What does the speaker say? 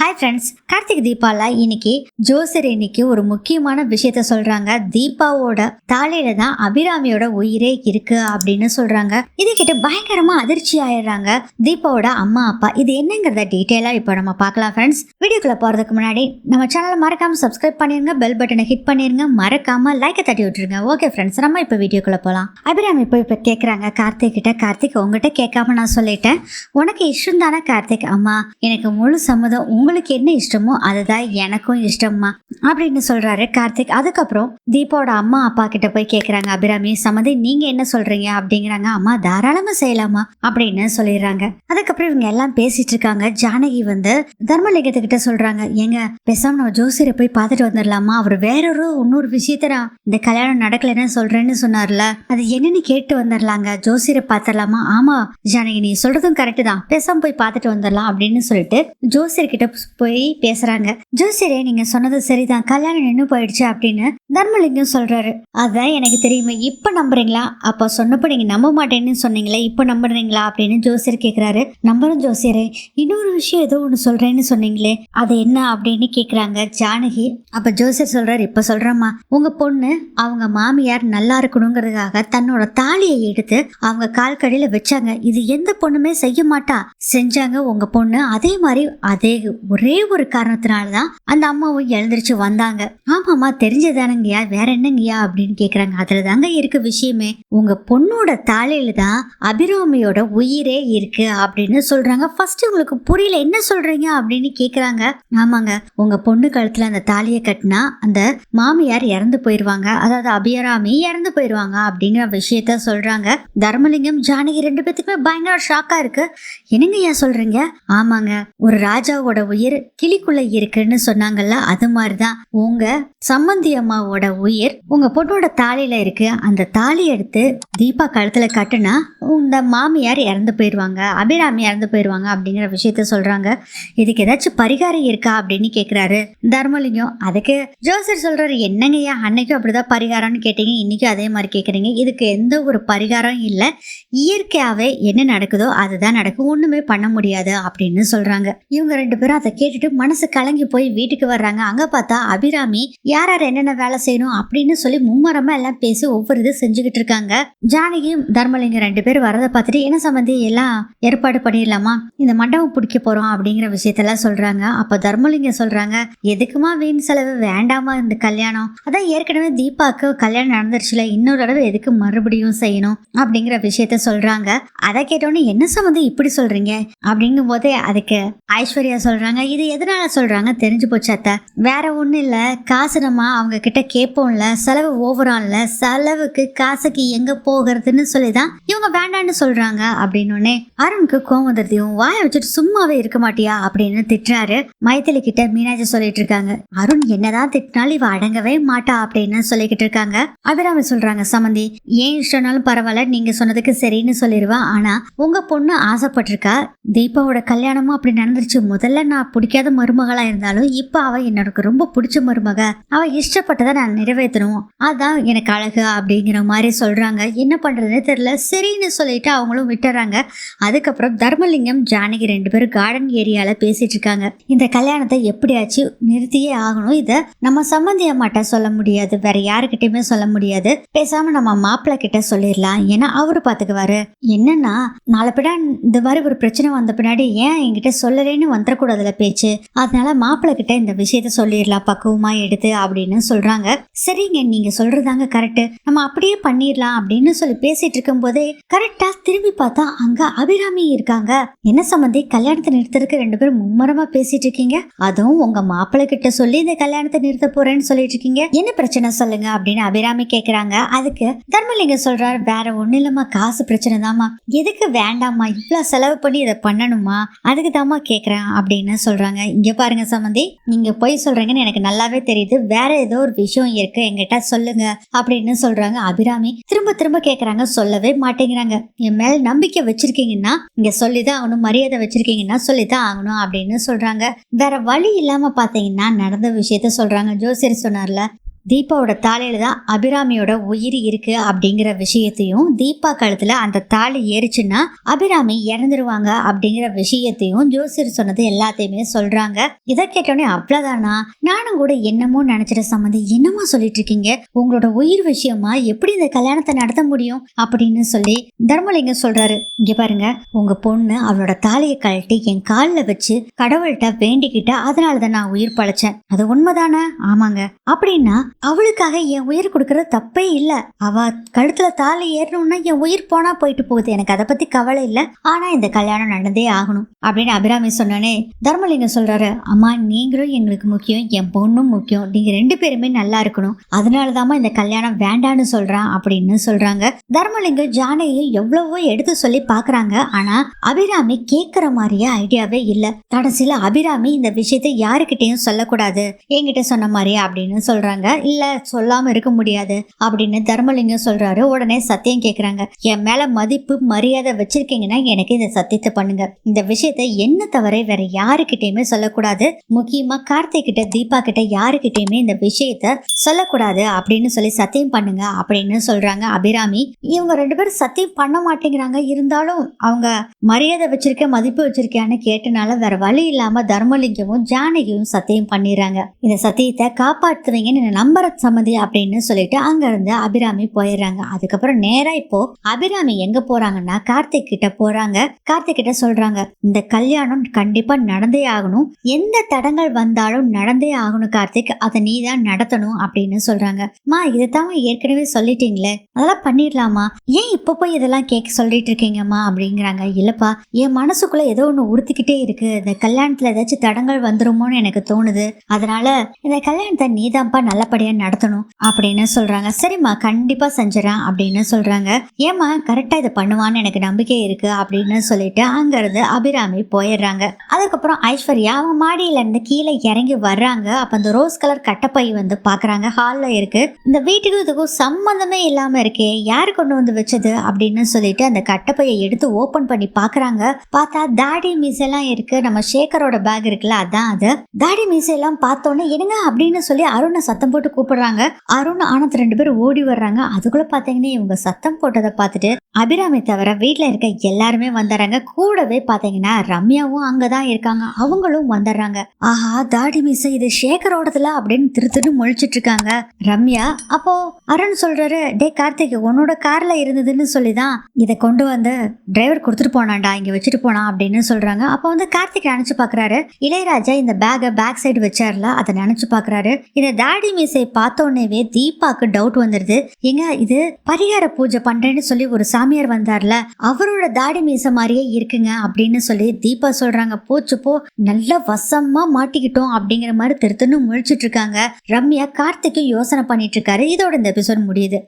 Hi friends Karthik தீபால இன்னைக்கு ஜோசர் இன்னைக்கு ஒரு முக்கியமான விஷயத்த சொல்றாங்க. தீபாவோட தாலையில தான் அபிராமியோட உயிரே இருக்கு அப்படின்னு சொல்றாங்க. இதை கேட்டு பயங்கரமா அதிர்ச்சி ஆயிடுறாங்க தீபாவோட அம்மா அப்பா. இது என்னங்கிறத டீட்டெயிலா இப்போ நம்ம பார்க்கலாம் ஃப்ரெண்ட்ஸ் வீடியோக்குள்ள போறதுக்கு முன்னாடி நம்ம சேனலை மறக்காம சப்ஸ்கிரைப் பண்ணிருங்க பெல் பட்டனை ஹிட் பண்ணிருங்க. மறக்காம லைக்கை தட்டி விட்டுருங்க. ஓகே ஃப்ரெண்ட்ஸ் நம்ம இப்போ வீடியோக்குள்ள போகலாம் அபிராமி இப்போ இப்போ கேட்குறாங்க கார்த்திக் கிட்ட. கார்த்திக் உங்ககிட்ட கேட்காம நான் சொல்லிட்டேன். உனக்கு இஷ்டம் தானே கார்த்திக்? அம்மா எனக்கு முழு சம்மதம் உங்களுக்கு என்ன இஷ்டமோ அதுதான் எனக்கும் இஷ்டம்மா அப்படின்னு சொல்றாரு கார்த்திக். அதுக்கப்புறம் தீபாவோட அம்மா அப்பா கிட்ட போய் கேக்குறாங்க அபிராமி சமதி நீங்க என்ன சொல்றீங்க? அப்படிங்கிறாங்க. அம்மா தாராளமா செய்யலாமா? அப்படின்னு சொல்லிடுறாங்க. அதுக்கப்புறம் இவங்க எல்லாம் பேசிட்டு இருக்காங்க. ஜானகி வந்து தர்மலிங்கத்துக்கிட்ட சொல்றாங்க ஏங்க பேசாம நம்ம ஜோசியரை போய் பார்த்துட்டு வந்துடலாமா? அவர் வேறொரு இன்னொரு விஷயத்த நான் இந்த கல்யாணம் நடக்கலன்னு சொல்றேன்னு சொன்னார்ல. அது என்னன்னு கேட்டு வந்துடலாங்க. ஜோசியரை பார்த்துடலாமா? ஆமா ஜானகி நீ சொல்றதும் கரெக்டு தான். பேசாம போய் பார்த்துட்டு வந்துடலாம் அப்படின்னு சொல்லிட்டு ஜோசியர் கிட்ட போய் பேசுறாங்க. ஜோசியரே நீங்க சொன்னது சரிதான். கல்யாணம் நின்று போயிடுச்சு அப்படின்னு தர்மலிங்கம் சொல்கிறாரு அதான் எனக்கு தெரியுமே இப்போ நம்புறீங்களா? அப்போ சொன்னப்போ நீங்கள் நம்ப மாட்டேன்னு சொன்னீங்களே இப்போ நம்புறீங்களா அப்படின்னு ஜோசியர் கேட்குறாரு நம்புறோம் ஜோசியரே இன்னொரு விஷயம் ஏதோ ஒன்று சொல்கிறேன்னு சொன்னீங்களே அது என்ன அப்படின்னு கேட்குறாங்க ஜானகி. அப்போ ஜோசியர் சொல்கிறாரு இப்போ சொல்கிறேம்மா உங்கள் பொண்ணு அவங்க மாமியார் நல்லா இருக்கணுங்கிறதுக்காக தன்னோட தாலியை எடுத்து அவங்க கால் கடையில் வச்சாங்க. இது எந்த பொண்ணுமே செய்ய மாட்டா. செஞ்சாங்க உங்கள் பொண்ணு. அதே மாதிரி அதே ஒரே ஒரு காரணத்தினால தான் அந்த அம்மாவும் எழுந்திரிச்சு வந்தாங்க. ஆமாம்மா என்னங்கய்யா? வேற என்னங்கய்யா அப்படின்னு கேக்குறாங்க. அதில் தாங்க இருக்கு விஷயமே. உங்க பொண்ணோட தாலியில தான் அபிராமியோட உயிரே இருக்கு அப்படின்னு சொல்றாங்க. ஃபர்ஸ்ட் உங்களுக்கு புரியல. என்ன சொல்றீங்க அப்படின்னு கேட்குறாங்க ஆமாங்க. உங்க பொண்ணு கழுத்துல அந்த தாலியை கட்டினா அந்த மாமியார் இறந்து போயிருவாங்க. அதாவது அபிராமி இறந்து போயிருவாங்க அப்படிங்கிற விஷயத்த சொல்றாங்க. தர்மலிங்கம் ஜானகி ரெண்டு பேத்துக்குமே பயங்கர ஷாக்கா இருக்கு. என்னங்கய்யா சொல்றீங்க? ஆமாங்க. ஒரு ராஜாவோட உயிர் கிளிக்குள்ள இருக்குன்னு சொன்னாங்கல்ல அது மாதிரிதான். உங்க சம்மந்தி அம்மாவோட உயிர் உங்க பொண்ணோட தாலியில இருக்கு. அந்த தாலி எடுத்து தீபா கழுத்துல கட்டுனா இந்த மாமியார் இறந்து போயிடுவாங்க அபிராமி இறந்து போயிடுவாங்க அப்படிங்கிற விஷயத்த சொல்றாங்க. இதுக்கு ஏதாச்சும் பரிகாரம் இருக்கா அப்படின்னு கேக்குறாரு தர்மலிங்கம் அதுக்கு ஜோசர் சொல்றாரு என்னங்கய்யா அன்னைக்கும் அப்படிதான் பரிகாரம்னு கேட்டீங்க இன்னைக்கும் அதே மாதிரி கேக்குறீங்க. இதுக்கு எந்த ஒரு பரிகாரம் இல்லை. இயற்கையாவே என்ன நடக்குதோ அதுதான் நடக்கும். ஒண்ணுமே பண்ண முடியாது அப்படின்னு சொல்றாங்க. இவங்க ரெண்டு பேரும் அதை கேட்டுட்டு மனசு கலங்கி போய் வீட்டுக்கு வர்றாங்க. அங்க பார்த்தா அபிராமி யார் யார் என்னென்ன வேலை செய்யணும் அப்படின்னு சொல்லி மும்மரமா எல்லாம் பேசி ஒவ்வொரு இது செஞ்சுக்கிட்டு இருக்காங்க. ஜானகியும் தர்மலிங்கம் ரெண்டு பேரும் வரதை பார்த்துட்டு என்ன சம்பந்தி எல்லாம் ஏற்பாடு பண்ணிடலாமா? இந்த மண்டபம் பிடிக்க போறோம் அப்படிங்கிற விஷயத்தெல்லாம் சொல்றாங்க. அப்ப தர்மலிங்கம் சொல்றாங்க எதுக்குமா வீண் செலவு? வேண்டாமா இந்த கல்யாணம்? அதான் ஏற்கனவே தீபாக்கு கல்யாணம் நடந்துருச்சுல இன்னொரு தடவை எதுக்கு மறுபடியும் செய்யணும் அப்படிங்கிற விஷயத்த சொல்றாங்க. அதை கேட்டோன்னே என்ன சம்மந்தி இப்படி சொல்றீங்க? அப்படிங்கும் போதே அதுக்கு ஐஸ்வர்யா சொல்றாங்க. இது எதனால சொல்றாங்க? தெரிஞ்சு போச்சு அத்தை. வேற ஒண்ணும் இல்ல. காசு நம்ம அவங்க கிட்ட கேட்போம்ல செலவு ஓவரால்ல செலவுக்கு காசுக்கு எங்க போகிறதுன்னு சொல்லிதான் இவங்க வேண்டான்னு சொல்றாங்க அப்படின்னு அருணுக்கு கோவம் வந்துருதையும் வாய வச்சுட்டு சும்மாவே இருக்க மாட்டியா? அப்படின்னு திட்டுறாரு. மைத்திலி கிட்ட மீனாட்சி சொல்லிட்டு இருக்காங்க. அருண் என்னதான் திட்டினாலும் இவ அடங்கவே மாட்டா அப்படின்னு சொல்லிக்கிட்டு இருக்காங்க. அபிராமி சொல்றாங்க சமந்தி ஏன் இஷ்டம்னாலும் பரவாயில்ல நீங்க சொன்னதுக்கு சரின்னு சொல்லிடுவா ஆனா உங்க பொண்ணு ஆசைப்பட்டிருக்கா. தீபாவோட கல்யாணமும் அப்படி நடந்துருச்சு. முதல்ல நான் பிடிக்காத மருமகளா இருந்தாலும் இப்ப அவ எனக்கு ரொம்ப பிடிச்ச மருமக. அவ இஷ்டப்பட்டதை நான் நிறைவேற்றணும் அதான் எனக்கு அழகு அப்படிங்கிற மாதிரி சொல்கிறாங்க என்ன பண்ணுறதுனே தெரியல. சரின்னு சொல்லிட்டு அவங்களும் விட்டுறாங்க. அதுக்கப்புறம் தர்மலிங்கம் ஜானகி ரெண்டு பேரும் கார்டன் ஏரியாவில் பேசிகிட்டு இருக்காங்க. இந்த கல்யாணத்தை எப்படியாச்சும் நிறுத்தியே ஆகணும். இதை நம்ம சம்மந்தி அம்மாட்ட சொல்ல முடியாது. வேற யாருக்கிட்டையுமே சொல்ல முடியாது. பேசாமல் நம்ம மாப்பிள்ளை கிட்ட சொல்லிடலாம். ஏன்னா அவர் பார்த்துக்குவாரு என்னன்னா நாளை பின்னா இந்த மாதிரி ஒரு பிரச்சனை வந்த பின்னாடி ஏன் என்கிட்ட சொல்லலேன்னு வந்துடக்கூடாதுல பேச்சு. அதனால மாப்பிள்ளை கிட்ட இந்த விஷயத்த சொல்லிடலாம். பக்குவமாக எடுத்து அப்படின்னு சொல்கிறாங்க சொல்றாங்க. சரிங்க நீங்க சொல்றதாங்க கரெக்ட் நம்ம அப்படியே பண்ணிடலாம் அப்படின்னு சொல்லி பேசிட்டு இருக்கும் போதே கரெக்டா திரும்பி பார்த்தா அங்க அபிராமி இருக்காங்க. என்ன சம்பந்தி? கல்யாணத்தை நிறுத்துறதுக்கு ரெண்டு பேரும் மும்மரமா பேசிட்டு இருக்கீங்க. அதுவும் உங்க மாப்பிள்ளை கிட்ட சொல்லி இந்த கல்யாணத்தை நிறுத்த போறேன்னு சொல்லிட்டு இருக்கீங்க. என்ன பிரச்சனை சொல்லுங்க அப்படின்னு அபிராமி கேக்குறாங்க. அதுக்கு தர்மலிங்கம் சொல்றாரு வேற ஒண்ணு இல்லம்மா காசு பிரச்சனை தாமா எதுக்கு வேண்டாம்மா இவ்வளவு செலவு பண்ணி இதை பண்ணணுமா அதுக்கு தாமா கேக்குறேன் அப்படின்னு சொல்றாங்க. இங்க பாருங்க சம்பந்தி நீங்க போய் சொல்றீங்கன்னு எனக்கு நல்லாவே தெரியுது. வேற ஏதோ ஒரு விஷயம் இருக்கு என்கிட்ட சொல்லுங்க அப்படின்னு சொல்றாங்க. அபிராமி திரும்ப திரும்ப கேக்குறாங்க. சொல்லவே மாட்டேங்கிறாங்க. என் மேல நம்பிக்கை வச்சிருக்கீங்கன்னா இங்க சொல்லிதான் ஆகணும். மரியாதை வச்சிருக்கீங்கன்னா சொல்லிதான் ஆகணும் அப்படின்னு சொல்றாங்க. வேற வழி இல்லாம பாத்தீங்கன்னா நடந்த விஷயத்த சொல்றாங்க. ஜோசியர் சொன்னார்ல தீபாவோட தாலியில தான் அபிராமியோட உயிர் இருக்கு அப்படிங்கிற விஷயத்தையும் தீபா காலத்தில் அந்த தாலி ஏறிச்சுன்னா அபிராமி இறந்துருவாங்க அப்படிங்கிற விஷயத்தையும் ஜோசியர் சொன்னது எல்லாத்தையுமே சொல்றாங்க. இதை கேட்டோடனே அவ்வளோதானா நானும் கூட என்னமோ நினைச்சிட சம்மந்தி என்னமோ சொல்லிட்டு இருக்கீங்க? உங்களோட உயிர் விஷயமா எப்படி இந்த கல்யாணத்தை நடத்த முடியும்? அப்படின்னு சொல்லி தர்மலிங்கம் சொல்றாரு. இங்க பாருங்க உங்க பொண்ணு அவளோட தாலியை கழட்டி என் காலில் வச்சு கடவுள்கிட்ட வேண்டிக்கிட்ட அதனால தான் நான் உயிர் பழைச்சேன். அது உண்மைதானே? ஆமாங்க. அப்படின்னா அவளுக்காக என் உயிர் கொடுக்கறது தப்பே இல்ல. அவ கழுத்துல தாலி ஏறணும்னா என் உயிர் போனா போயிட்டு போகுது. எனக்கு அதை பத்தி கவலை இல்ல. ஆனா இந்த கல்யாணம் நடந்தே ஆகணும். அப்படின்னு அபிராமி சொன்னோனே தர்மலிங்கம் சொல்றாரு அம்மா நீங்களும் எங்களுக்கு முக்கியம் என் பொண்ணும் முக்கியம். நீங்க ரெண்டு பேருமே நல்லா இருக்கணும். அதனாலதாம்மா இந்த கல்யாணம் வேண்டான்னு சொல்றான் அப்படின்னு சொல்றாங்க. தர்மலிங்கம் ஜானகியை எவ்வளவோ எடுத்து சொல்லி பாக்குறாங்க. ஆனா அபிராமி கேக்குற மாதிரியே ஐடியாவே இல்ல. கடைசியில அபிராமி இந்த விஷயத்தை யாருக்கிட்டையும் சொல்லக்கூடாது. என்கிட்ட சொன்ன மாதிரியே அப்படின்னு சொல்றாங்க. இல்லை சொல்லாம இருக்க முடியாது அப்படின்னு தர்மலிங்கம் சொல்றாரு. உடனே சத்தியம் கேக்குறாங்க. என் மேல மதிப்பு மரியாதை வச்சிருக்கீங்கன்னா எனக்கு இந்த சத்தியத்தை பண்ணுங்க. இந்த விஷயத்தை என்ன தவிர வேற யாருக்கிட்டயுமே சொல்லக்கூடாது. முக்கியமா கார்த்திக் கிட்ட தீபா கிட்ட யாருக்கிட்டயுமே இந்த விஷயத்த சொல்லக்கூடாது அப்படின்னு சொல்லி சத்தியம் பண்ணுங்க அப்படின்னு சொல்றாங்க அபிராமி. இவங்க ரெண்டு பேரும் சத்தியம் பண்ண மாட்டேங்கிறாங்க. இருந்தாலும் அவங்க மரியாதை வச்சிருக்க மதிப்பு வச்சிருக்கியான்னு கேட்டனால வேற வழி இல்லாம தர்மலிங்கமும் ஜானகியும் சத்தியம் பண்ணிடுறாங்க. இந்த சத்தியத்தை காப்பாற்றுவீங்கன்னு நம்ப நம்புற சமதி அப்படின்னு சொல்லிட்டு அங்க இருந்து அபிராமி போயிடுறாங்க. அதுக்கப்புறம் நேரா இப்போ அபிராமி எங்க போறாங்கன்னா கார்த்திக் கிட்ட போறாங்க. கார்த்திக் கிட்ட சொல்றாங்க இந்த கல்யாணம் கண்டிப்பா நடந்தே ஆகணும். எந்த தடங்கள் வந்தாலும் நடந்தே ஆகணும் கார்த்திக். அதை நீ தான் நடத்தணும் அப்படின்னு சொல்றாங்க. மா இதைத்தான் ஏற்கனவே சொல்லிட்டீங்களே. அதெல்லாம் பண்ணிடலாமா? ஏன் இப்போ போய் இதெல்லாம் கேட்க சொல்லிட்டு இருக்கீங்கம்மா? அப்படிங்கிறாங்க. இல்லப்பா என் மனசுக்குள்ள ஏதோ ஒன்று உறுத்திக்கிட்டே இருக்கு. இந்த கல்யாணத்துல ஏதாச்சும் தடங்கள் வந்துருமோன்னு எனக்கு தோணுது. அதனால இந்த கல்யாணத்தை நீதான்ப்பா நல்லபடியா நடத்தணும் அப்படின்னு சொல்றாங்க. சரிம்மா கண்டிப்பா செஞ்சிடறேன் அப்படின்னு சொல்றாங்க. ஏம்மா கரெக்டா இதை பண்ணுவான்னு எனக்கு நம்பிக்கை இருக்கு அப்படின்னு சொல்லிட்டு அங்க இருந்து அபிராமி போயிடுறாங்க. அதுக்கப்புறம் ஐஸ்வர்யா அவங்க மாடியில இருந்து கீழே இறங்கி வர்றாங்க. அப்ப அந்த ரோஸ் கலர் கட்டப்பை வந்து பாக்குறாங்க. ஹால்ல இருக்கு. இந்த வீட்டுக்கும் இதுக்கும் சம்மந்தமே இல்லாம இருக்கே யார் கொண்டு வந்து வச்சது அப்படின்னு சொல்லிட்டு அந்த கட்டப்பையை எடுத்து ஓபன் பண்ணி பாக்குறாங்க. பார்த்தா தாடி மீசெல்லாம் இருக்கு. நம்ம சேகரோட பேக் இருக்குல்ல அதான் அது. தாடி மீசையெல்லாம் பார்த்தோன்னே என்னங்க? அப்படின்னு சொல்லி அருணை சத்தம் போட்டு கூப்பிடுறாங்க. அருண் ஆனந்த் ரெண்டு பேரும் ஓடி வர்றாங்க. அதுக்குள்ள பாத்தீங்கன்னா இவங்க சத்தம் போட்டதை பார்த்துட்டு அபிராமி தவிர வீட்ல இருக்க எல்லாருமே வந்துடுறாங்க. கூடவே பாத்தீங்கன்னா ரம்யாவும் அங்கதான் இருக்காங்க. அவங்களும் வந்துடுறாங்க. ஆஹா தாடி மிஸ் இது சேகரோடதுல அப்படின்னு திரு திரு முழிச்சிட்டு இருக்காங்க. ரம்யா அப்போ அருண் சொல்றாரு டே கார்த்திக் உன்னோட கார்ல இருந்ததுன்னு சொல்லிதான் இதை கொண்டு வந்து டிரைவர் கொடுத்துட்டு போனான்டா இங்க வச்சுட்டு போனான் அப்படின்னு சொல்றாங்க. அப்போ வந்து கார்த்திக் நினைச்சு பாக்குறாரு. இளையராஜா இந்த பேக்கை பேக் சைடு வச்சார்ல அதை நினைச்சு பாக்குறாரு. இந்த தாடி மீசை பார்த்தோன்னேவே தீபாக்கு டவுட் வந்துருது. ஏங்க இது பரிகார பூஜை பண்றேன்னு சொல்லி ஒரு சாமியார் வந்தார்ல அவரோட தாடி மீச மாதிரியே இருக்குங்க அப்படின்னு சொல்லி தீபா சொல்றாங்க. போச்சு போ நல்ல வசமா மாட்டிக்கிட்டோம் அப்படிங்கிற மாதிரி திருத்துன்னு முழிச்சிட்டு இருக்காங்க. ரம்யா கார்த்திக்கு யோசனை பண்ணிட்டு இருக்காரு. இதோட இந்த எபிசோட் முடியுது.